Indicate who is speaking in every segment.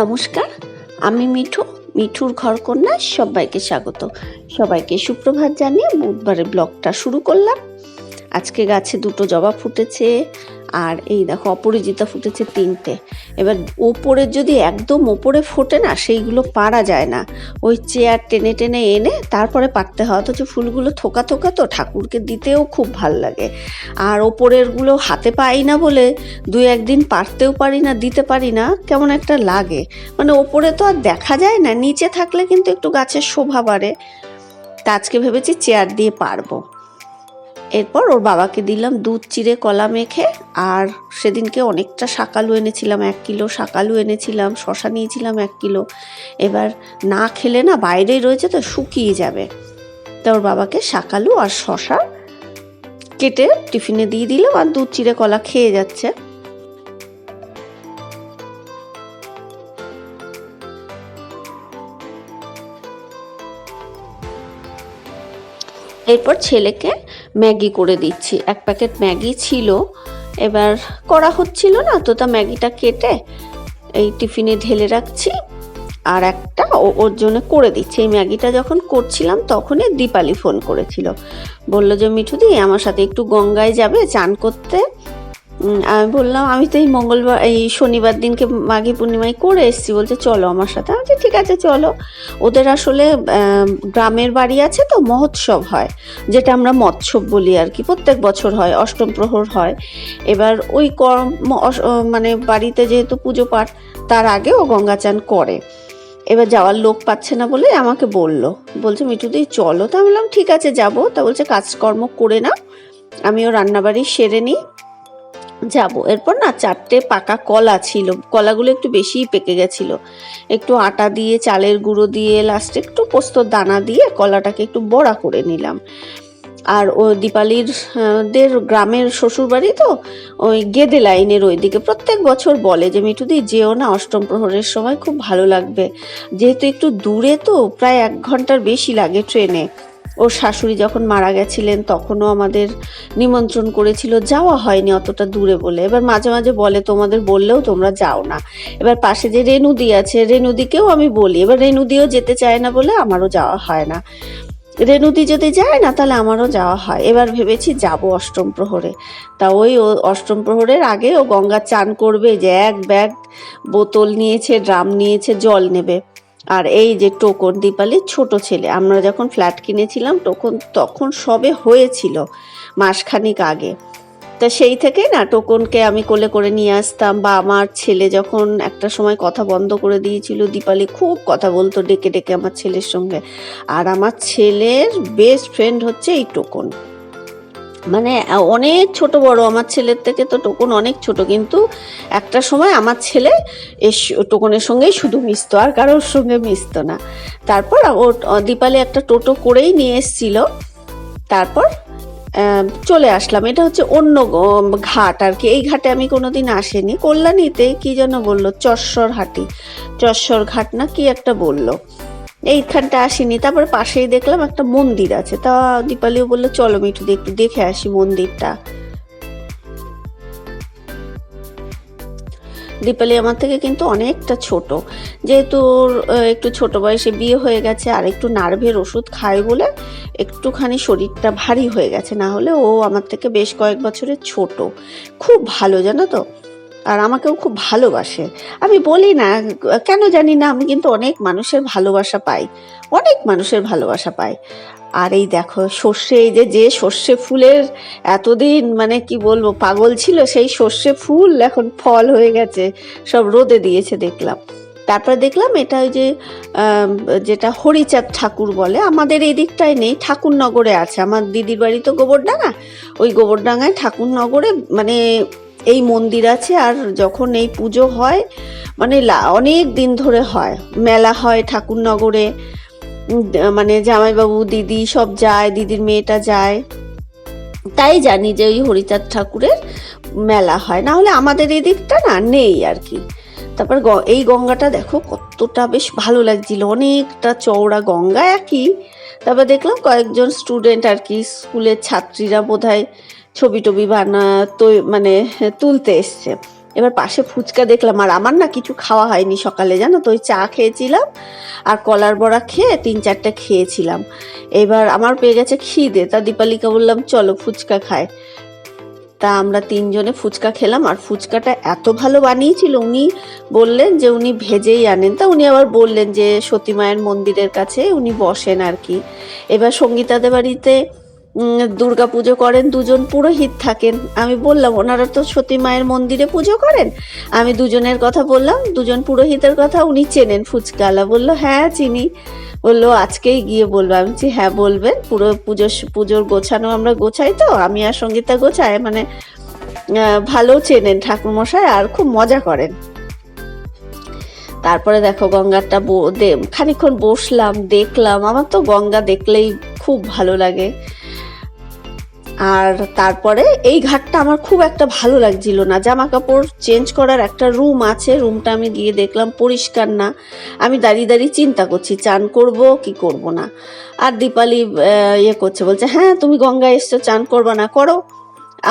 Speaker 1: নমস্কার, আমি মিঠু, মিঠুর ঘর কন্যা সবাইকে স্বাগত। সবাইকে সুপ্রভাত জানিয়ে বুধবারের ব্লগটা শুরু করলাম। আজকে গাছে দুটো জবা ফুটেছে, আর এই দেখো, অপরাজিতা ফুটেছে তিনটে। এবার ওপরে যদি একদম ওপরে ফোটে না, সেইগুলো পারা যায় না। ওই চেয়ার টেনে টেনে এনে তারপরে পারতে হয়, অথচ ফুলগুলো থোকা থোকা তো, ঠাকুরকে দিতেও খুব ভালো লাগে। আর ওপরেরগুলো হাতে পাই না বলে দুই একদিন পারতেও পারি না, দিতে পারি না, কেমন একটা লাগে। মানে ওপরে তো আর দেখা যায় না, নিচে থাকলে কিন্তু একটু গাছের শোভা বাড়ে। তা আজকে ভেবেছি চেয়ার দিয়ে পারব এরপর ওর বাবাকে দিলাম দুধ, চিড়ে, কলা মেখে। আর সেদিনকে অনেকটা শাকালু এনেছিলাম, এক কিলো শাকালু এনেছিলাম, শশা নিয়েছিলাম এক কিলো। এবার না খেলে না বাইরেই রয়েছে, তো শুকিয়ে যাবে। তা ওর বাবাকে শাকালু আর শশা কেটে টিফিনে দিয়ে দিলাম আর দুধ, চিড়ে, কলা খেয়ে যাচ্ছে। এরপর ছেলেকে ম্যাগি করে দিচ্ছি। এক প্যাকেট ম্যাগি ছিল। এবার করা হচ্ছিল না, তো তা ম্যাগিটা কেটে এই টিফিনে ঢেলে রাখছি। আর একটা ওর জন্য করে দিচ্ছি। এই ম্যাগিটা যখন করছিলাম, তখনই দীপালি ফোন করেছিল। বলল যে, মিঠুদি, আমার সাথে একটু গঙ্গায় যাবে, চান করতে? আমি বললাম, আমি তো এই মঙ্গলবার, এই শনিবার দিনকে মাঘী পূর্ণিমায় করে এসেছি। বলছে, চলো আমার সাথে। আমি ঠিক আছে, চলো। ওদের আসলে গ্রামের বাড়ি আছে তো, মহোৎসব হয়, যেটা আমরা মৎসব বলি আর কি, প্রত্যেক বছর হয়, অষ্টম প্রহর হয়। এবার ওই কর্ম মানে বাড়িতে যেহেতু পুজো পাঠ, তার আগে ও গঙ্গা চান করে। এবার যাওয়ার লোক পাচ্ছে না বলে আমাকে বলল। বলছে মিঠুদি চলো। তা বললাম, ঠিক আছে, যাব। তা বলছে, কাজকর্ম করে না আমিও রান্নাবাড়ি সেরে নিই। যাব। এরপর না চারটে পাকা কলা ছিল। কলাগুলো একটু বেশিই পেকে গেছিল। একটু আটা দিয়ে, চালের গুঁড়ো দিয়ে লাস্টে একটু পোস্তর দানা দিয়ে কলাটাকে একটু বড়া করে নিলাম। আর ও দীপালির, দের গ্রামের শ্বশুরবাড়ি তো, ওই গেদে লাইনের ওইদিকে। প্রত্যেক বছর বলে যে মিঠুদি যেও না, অষ্টম প্রহরের সময় খুব ভালো লাগবে। যেহেতু একটু দূরে তো, প্রায় এক ঘণ্টার বেশি লাগে ট্রেনে। ওর শাশুড়ি যখন মারা গেছিলেন, তখনও আমাদের নিমন্ত্রণ করেছিল, যাওয়া হয়নি অতটা দূরে বলে। এবার মাঝে মাঝে বলে, তোমাদের বললেও তোমরা যাও না। এবার পাশে যে রেনুদি আছে রেনুদিকেও আমি বলি, এবার রেনুদিও যেতে চায় না বলে আমারও যাওয়া হয় না। রেনুদি যদি যায় না, তাহলে আমারও যাওয়া হয়। এবার ভেবেছি যাব অষ্টম প্রহরে। তা ওই ও অষ্টম প্রহরের আগে ও গঙ্গা চান করবে, যে এক ব্যাগ বোতল নিয়েছে, ড্রাম নিয়েছে, জল নেবে। আর এই যে টোকন দীপালির ছোট ছেলে, আমরা যখন ফ্ল্যাট কিনেছিলাম তখন তখন সবে হয়েছিল মাসখানিক আগে। তা সেই থেকে না, টোকনকে আমি কোলে করে নিয়ে আসতাম বা আমার ছেলে যখন একটা সময় কথা বন্ধ করে দিয়েছিল, দীপালি খুব কথা বলতো ডেকে ডেকে আমার ছেলের সঙ্গে। আর আমার ছেলের বেস্ট ফ্রেন্ড হচ্ছে এই টোকন। মানে অনেক ছোট বড়। আমার ছেলের থেকে তো টোকন অনেক ছোট, কিন্তু একটা সময় আমার ছেলে এস, টোকনের সঙ্গেই শুধু মিশতো, আর কারোর সঙ্গে মিশতো না। তারপর ও দীপালি একটা টোটো করেই নিয়ে এসেছিল। তারপর চলে আসলাম। এটা হচ্ছে অন্য ঘাট আর কি। এই ঘাটে আমি কোনোদিন আসেনি। কল্যাণীতে কি যেন বলল, চশ্বর হাটি। চশ্বর ঘাট না কি একটা বলল। এইখানটা আসিনি। তারপর পাশেই দেখলাম একটা মন্দির আছে। তা দীপালিও বলল, চলো মিঠু একটু দেখে আসি মন্দিরটা। দীপালি আমার থেকে কিন্তু অনেকটা ছোট। যেহেতু একটু ছোট বয়সে বিয়ে হয়ে গেছে আর একটু নার্ভের ওষুধ খায় বলে একটুখানি শরীরটা ভারী হয়ে গেছে, না হলে ও আমার থেকে বেশ কয়েক বছরের ছোট। খুব ভালো, জানো তো? আর আমাকেও খুব ভালোবাসে। আমি বলি না, কেন জানি না, আমি কিন্তু অনেক মানুষের ভালোবাসা পাই। অনেক মানুষের ভালোবাসা পাই। আর এই দেখো, সর্ষে, এই যে যে সর্ষে ফুলের এতদিন মানে কি বলব, পাগল ছিল, সেই সর্ষে ফুল এখন ফল হয়ে গেছে, সব রোদে দিয়েছে দেখলাম। তারপরে দেখলাম এটা ওই যে যেটা হরিচাঁদ ঠাকুর বলে, আমাদের এই দিকটায় নেই, ঠাকুরনগরে আছে। আমার দিদির বাড়ি তো গোবরডাঙ্গা, ওই গোবরডাঙ্গায় ঠাকুরনগরে মানে এই মন্দির আছে আর যখন এই পুজো হয় মানে অনেক দিন ধরে হয়। মেলা হয় ঠাকুরনগরে মানে জামাইবাবু, দিদি সব যায়, দিদির মেয়েটা যায়। তাই জানি যে ওই হরিচাঁদ ঠাকুরের মেলা হয়। না হলে আমাদের এই দিকটা না নেই আর কি। তারপর এই গঙ্গাটা দেখো কতটা বেশ ভালো লাগছিল। অনেকটা চওড়া গঙ্গা একই। তারপর দেখলাম কয়েকজন স্টুডেন্ট আর কি স্কুলের ছাত্রীরা বোধহয় ছবি টবি বানা, তো মানে তুলতে এসছে। এবার পাশে ফুচকা দেখলাম, আর আমার না কিছু খাওয়া হয়নি সকালে, জানো তো? ওই চা খেয়েছিলাম আর কলার বড়া খেয়ে তিন চারটে খেয়েছিলাম। এবার আমার পেয়ে গেছে খিদে, তা দীপালিকা বললাম, চলো ফুচকা খায় তা আমরা তিনজনে ফুচকা খেলাম, আর ফুচকাটা এত ভালো বানিয়েছিল উনি বললেন যে উনি ভেজেই আনেন। তা উনি আবার বললেন যে সতী মায়ের মন্দিরের কাছে উনি বসেন আর কি। এবার সঙ্গীতাদের বাড়িতে দুর্গা পুজো করেন, দুজন পুরোহিত থাকেন। আমি বললাম, ওনারা তো সতী মায়ের মন্দিরে পুজো করেন? আমি দুজনের কথা বললাম, দুজন পুরোহিতের কথা উনি চেনেন ফুচকালা বলল হ্যাঁ চিনি। বলল, আজকেই গিয়ে বলব। আমি বলছি হ্যাঁ বলবেন। পুরো পুজো, পুজোর গোছানো আমরা গোছাই তো। আমি আর সঙ্গীতা গোছাই মানে ভালো চেনেন ঠাকুরমশাই আর খুব মজা করেন। তারপরে দেখো গঙ্গাটা খানিক্ষণ বসলাম, দেখলাম। আমার তো গঙ্গা দেখলেই খুব ভালো লাগে। আর তারপরে এই ঘাটটা আমার খুব একটা ভালো লাগছিল না। জামা কাপড় চেঞ্জ করার একটা রুম আছে রুমটা আমি গিয়ে দেখলাম পরিষ্কার না। আমি দাঁড়িয়ে দাঁড়িয়ে চিন্তা করছি, চান করব কি করব না। আর দীপালি ইয়ে করছে, বলছে হ্যাঁ তুমি গঙ্গায় এসছো, চান করবা না, করো।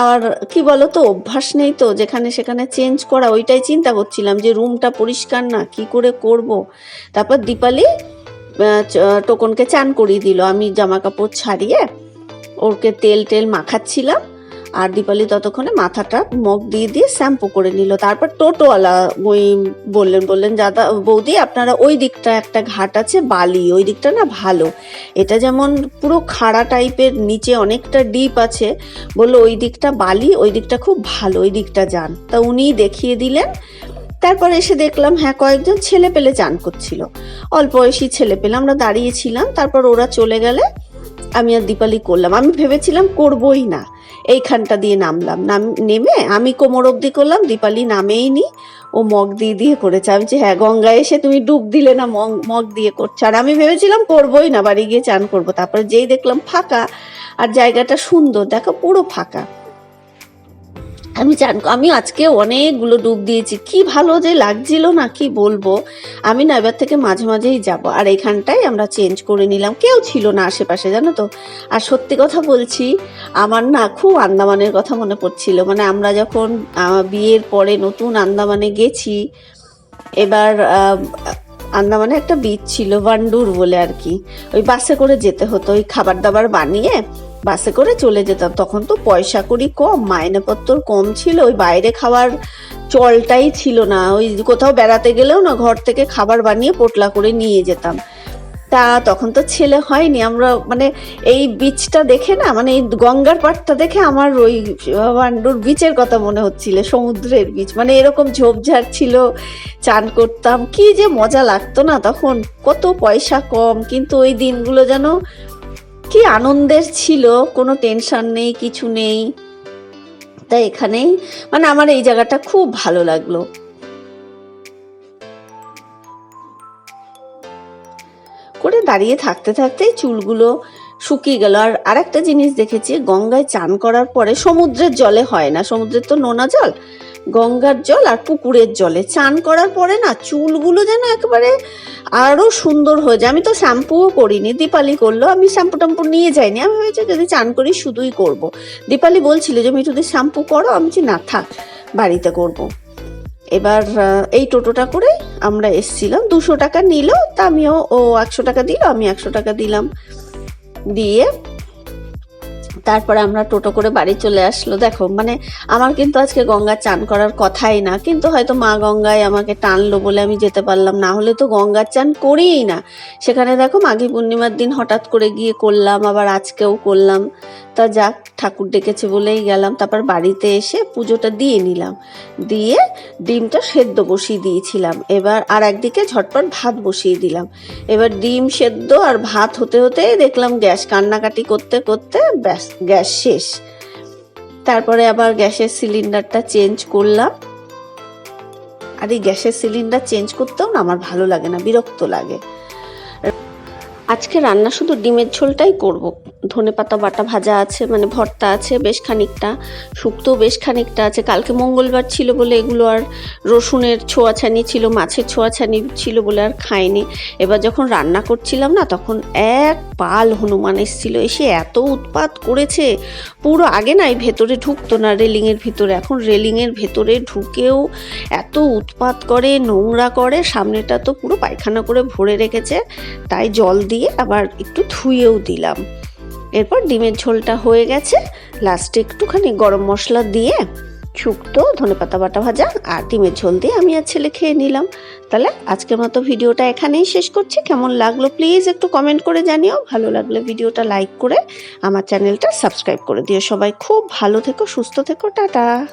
Speaker 1: আর কি বলো তো অভ্যাস নেই তো, যেখানে সেখানে চেঞ্জ করা, ওইটাই চিন্তা করছিলাম যে রুমটা পরিষ্কার না, কি করে করব? তারপর দীপালি টোকনকে চান করিয়ে দিল। আমি জামা কাপড় ছাড়িয়ে ওকে তেল টেল মাখাচ্ছিলাম আর দীপালি ততক্ষণে মাথাটা মগ দিয়ে দিয়ে শ্যাম্পু করে নিল। তারপর টোটোওয়ালা ওই বললেন বললেন, দাদা, বৌদি, আপনারা ওই দিকটা একটা ঘাট আছে, বালি, ওই দিকটা না ভালো। এটা যেমন পুরো খাড়া টাইপের, নিচে অনেকটা ডিপ আছে। বলল, ওই দিকটা বালি, ওই দিকটা খুব ভালো, ওই দিকটা যান। তা উনিই দেখিয়ে দিলেন। তারপর এসে দেখলাম হ্যাঁ কয়েকজন ছেলে পেলে চান করছিল। অল্প বয়সী ছেলে পেলে আমরা দাঁড়িয়েছিলাম। তারপর ওরা চলে গেলে আমি আর দীপালি করলাম। আমি ভেবেছিলাম করবই না। এইখানটা দিয়ে নামলাম। নাম, নেমে আমি কোমর অব্দি করলাম, দীপালি নামেই নি। ও মগ দিয়ে দিয়ে করেছে। আমি যে হ্যাঁ গঙ্গায় এসে তুমি ডুব দিলে না মগ মগ দিয়ে করছ। আর আমি ভেবেছিলাম করবই না, বাড়ি গিয়ে চান করব। তারপরে যেই দেখলাম ফাঁকা, আর জায়গাটা সুন্দর, দেখো পুরো ফাঁকা। আমি চান আমি আজকে অনেকগুলো ডুব দিয়েছি। কি ভালো যে লাগছিল না, কি বলব? আমি না এবার থেকে মাঝে মাঝেই যাব। আর এখানটাই আমরা চেঞ্জ করে নিলাম। কেউ ছিল না আশেপাশে, জানো তো? আর সত্যি কথা বলছি, আমার না খুব আন্দামানের কথা মনে পড়ছিল। মানে আমরা যখন বিয়ের পরে নতুন আন্দামানে গেছি, এবার আন্দামানে একটা বিচ ছিল, বান্ডুর বলে আর কি। ওই বাসে করে যেতে হতো, ওই খাবার দাবার বানিয়ে বাসে করে চলে যেতাম। তখন তো পয়সা করি কম মাইনেপত্র কম ছিল, ওই বাইরে খাওয়ার চলটাই ছিল না। ওই কোথাও বেড়াতে গেলেও না, ঘর থেকে খাবার বানিয়ে পোটলা করে নিয়ে যেতাম। তা তখন তো ছেলে হয়নি, আমরা মানে এই বিচটা দেখে না মানে এই গঙ্গার পাড়টা দেখে আমার ওই বান্ডুর বিচের কথা মনে হচ্ছিল, সমুদ্রের বিচ। মানে এরকম ঝোপঝাড় ছিল, চান করতাম, কি যে মজা লাগতো না তখন। কত পয়সা কম, কিন্তু ওই দিনগুলো যেন কি আনন্দের ছিল? কোনো টেনশন নেই, কিছু নেই। তাই এখানেই মানে আমার এই জায়গাটা খুব ভালো লাগল। করে দাঁড়িয়ে থাকতে থাকতেই চুলগুলো শুকিয়ে গেল। আর আরেকটা জিনিস দেখেছি, গঙ্গায় চান করার পরে সমুদ্রের জলে হয় না। সমুদ্রের তো নোনা জল। গঙ্গার জল আর পুকুরের জলে। চান করার পরে না চুলগুলো যেন একেবারে আরও সুন্দর হয়ে যায়। আমি তো শ্যাম্পুও করিনি, দীপালি করল। আমি শ্যাম্পু ট্যাম্পু নিয়ে যাইনি। আমি ভেবেছি যদি চান করি শুধুই করব। দীপালি বলছিল যে মিঠুদি শ্যাম্পু করো। আমি যে না, থাক, বাড়িতে করব। এবার এই টোটোটা করে আমরা এসছিলাম। দুশো টাকা নিল। তা আমিও, ও একশো টাকা দিল, আমি একশো টাকা দিলাম। দিয়ে তারপরে আমরা টোটো করে বাড়ি চলে আসলো। দেখো মানে আমার কিন্তু আজকে গঙ্গা চান করার কথাই না। কিন্তু হয়তো মা গঙ্গায় আমাকে টানলো বলে আমি যেতে পারলাম না। হলে তো গঙ্গার চান করিই না। সেখানে দেখো মাঘী পূর্ণিমার দিন হঠাৎ করে গিয়ে করলাম, আবার আজকেও করলাম। তা যাক, ঠাকুর ডেকেছে বলেই গেলাম। তারপর বাড়িতে এসে পুজোটা দিয়ে নিলাম। দিয়ে ডিমটা সেদ্ধ বসিয়ে দিয়েছিলাম। এবার আর একদিকে ঝটপট ভাত বসিয়ে দিলাম। এবার ডিম সেদ্ধ আর ভাত হতে হতে দেখলাম গ্যাস কান্নাকাটি করতে করতে ব্যাস। গ্যাস শেষ। তারপরে আবার গ্যাসের সিলিন্ডারটা চেঞ্জ করলাম। আর এই গ্যাসের সিলিন্ডার চেঞ্জ করতেও না আমার ভালো লাগে না, বিরক্ত লাগে। আজকে রান্না শুধু ডিমের ঝোলটাই করব। ধনে পাতা, বাটা ভাজা আছে মানে ভর্তা আছে, বেশ খানিকটা শুক্তো বেশ খানিকটা আছে। কালকে মঙ্গলবার ছিল বলে এগুলো আর রসুনের ছোঁয়াছানি ছিল, মাছের ছোঁয়াছানি ছিল বলে আর খায়নি এবার যখন রান্না করছিলাম না, তখন এক পাল হনুমান এসেছিল, এসে এত উৎপাত করেছে। পুরো আগে নাই ভেতরে ঢুকতো না, রেলিংয়ের ভিতরে। এখন রেলিংয়ের ভেতরে ঢুকেও এত উৎপাত করে, নোংরা করে, সামনেটা তো পুরো পায়খানা করে ভরে রেখেছে। তাই জল দিয়ে আবার একটু ধুয়েও দিলাম। এরপর ডিমের ঝোলটা হয়ে গেছে। লাস্টে একটুখানি গরম মশলা দিয়ে শুক্তো, ধনেপাতা বাটা ভাজা আর ডিমের ঝোল দিয়ে আমি আর ছেলে খেয়ে নিলাম। তাহলে আজকের মতো ভিডিওটা এখানেই শেষ করছি। কেমন লাগল প্লিজ একটু কমেন্ট করে জানিও। ভালো লাগলে ভিডিওটা লাইক করে আমার চ্যানেলটা সাবস্ক্রাইব করে দিও। সবাই খুব ভালো থেকো, সুস্থ থেকো, টাটা।